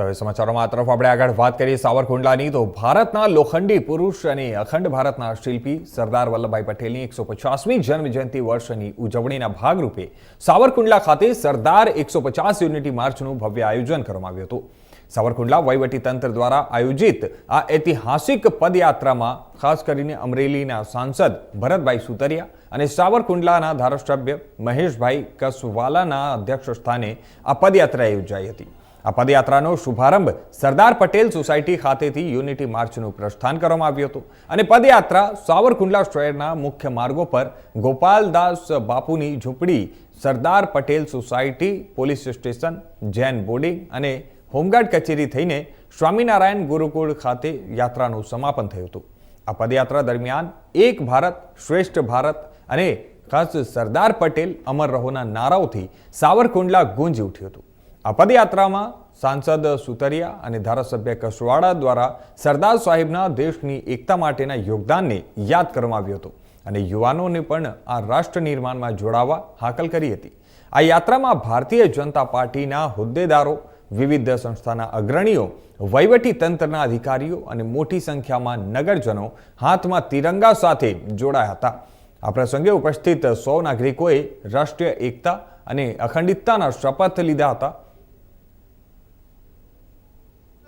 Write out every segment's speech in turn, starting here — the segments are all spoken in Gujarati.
તો હવે સમાચારોમાં આ તરફ આપણે આગળ વાત કરીએ સાવરકુંડલાની, તો ભારતના લોખંડી પુરુષ અને અખંડ ભારતના શિલ્પી સરદાર વલ્લભભાઈ પટેલની એકસો પચાસમી જન્મજયંતિ વર્ષની ઉજવણીના ભાગરૂપે સાવરકુંડલા ખાતે સરદાર એકસો પચાસ યુનિટી માર્ચનું ભવ્ય આયોજન કરવામાં આવ્યું હતું. સાવરકુંડલા તંત્ર દ્વારા આયોજિત આ ઐતિહાસિક પદયાત્રામાં ખાસ કરીને અમરેલીના સાંસદ ભરતભાઈ સુતરિયા અને સાવરકુંડલાના ધારાસભ્ય મહેશભાઈ કસવાલાના અધ્યક્ષ સ્થાને આ પદયાત્રા યોજાઈ હતી. આ પદયાત્રાનો શુભારંભ સરદાર પટેલ સોસાયટી ખાતેથી યુનિટી માર્ચનું પ્રસ્થાન કરવામાં આવ્યું હતું. અને પદયાત્રા સાવરકુંડલા શહેરના મુખ્ય માર્ગો પર ગોપાલદાસ બાપુની ઝૂંપડી, Sardar Patel society, police station, Jain boarding અને હોમગાર્ડ કચેરી થઈને સ્વામિનારાયણ ગુરુકુળ ખાતે યાત્રાનું સમાપન થયું હતું. આ પદયાત્રા દરમિયાન એક ભારત શ્રેષ્ઠ ભારત અને ખાસ સરદાર પટેલ અમર રહોના નારાઓથી સાવરકુંડલા ગુંજી ઉઠ્યું હતું. આ પદયાત્રામાં સાંસદ સુતરિયા અને ધારાસભ્ય કસવાડા દ્વારા સરદાર સાહેબના દેશની એકતા માટેના યોગદાનને યાદ કરવામાં આવ્યું હતું અને યુવાનોને પણ આ રાષ્ટ્ર નિર્માણમાં જોડાવા હાકલ કરી હતી. આ યાત્રામાં ભારતીય જનતા પાર્ટીના હોદ્દેદારો, વિવિધ સંસ્થાના અગ્રણીઓ, વહીવટી તંત્રના અધિકારીઓ અને મોટી સંખ્યામાં નગરજનો હાથમાં તિરંગા સાથે જોડાયા હતા. આ પ્રસંગે ઉપસ્થિત સૌ નાગરિકોએ રાષ્ટ્રીય એકતા અને અખંડિતતાના શપથ લીધા હતા.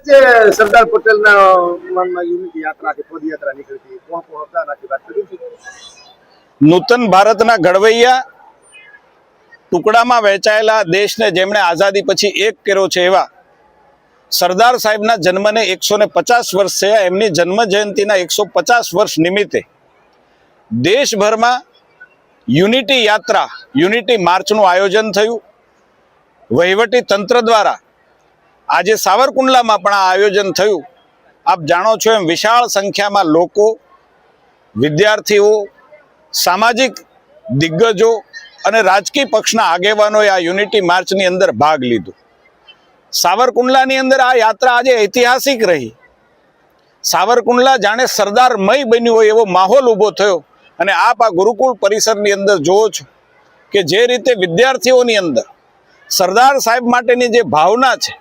જે સરદાર પટેલના મનમાં યુનિટી પદયાત્રા નીકળી નૂતન ભારતના ઘડવૈયા ટુકડામાં વહેંચાયેલા દેશને જેમણે આઝાદી પછી એક કર્યો છે એવા સરદાર સાહેબના જન્મને એકસો ને પચાસ વર્ષ થયા, એમની જન્મ જયંતિના એકસો પચાસ વર્ષ નિમિત્તે દેશભરમાં યુનિટી યાત્રા, યુનિટી માર્ચનું આયોજન થયું. વહીવટી તંત્ર દ્વારા આજે સાવરકુંડલામાં પણ આ આયોજન થયું. આપ જાણો છો એમ વિશાળ સંખ્યામાં લોકો, વિદ્યાર્થીઓ, સામાજિક દિગ્ગજો અને રાજકીય પક્ષના આગેવાનોએ આ યુનિટી માર્ચની અંદર ભાગ લીધો. સાવરકુંડલાની અંદર આ યાત્રા આજે ઐતિહાસિક રહી. સાવરકુંડલા જાણે સરદારમય બન્યું હોય એવો માહોલ ઊભો થયો અને આપ આ ગુરુકુળ પરિસરની અંદર જોવો છો કે જે રીતે વિદ્યાર્થીઓની અંદર સરદાર સાહેબ માટેની જે ભાવના છે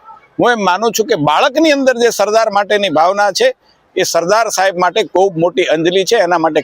હું એમ માનું છું કે બાળકની અંદર જે સરદાર માટેની ભાવના છે, એ સરદાર સાહેબ માટે ખૂબ મોટી અંજલિ છે, એના માટે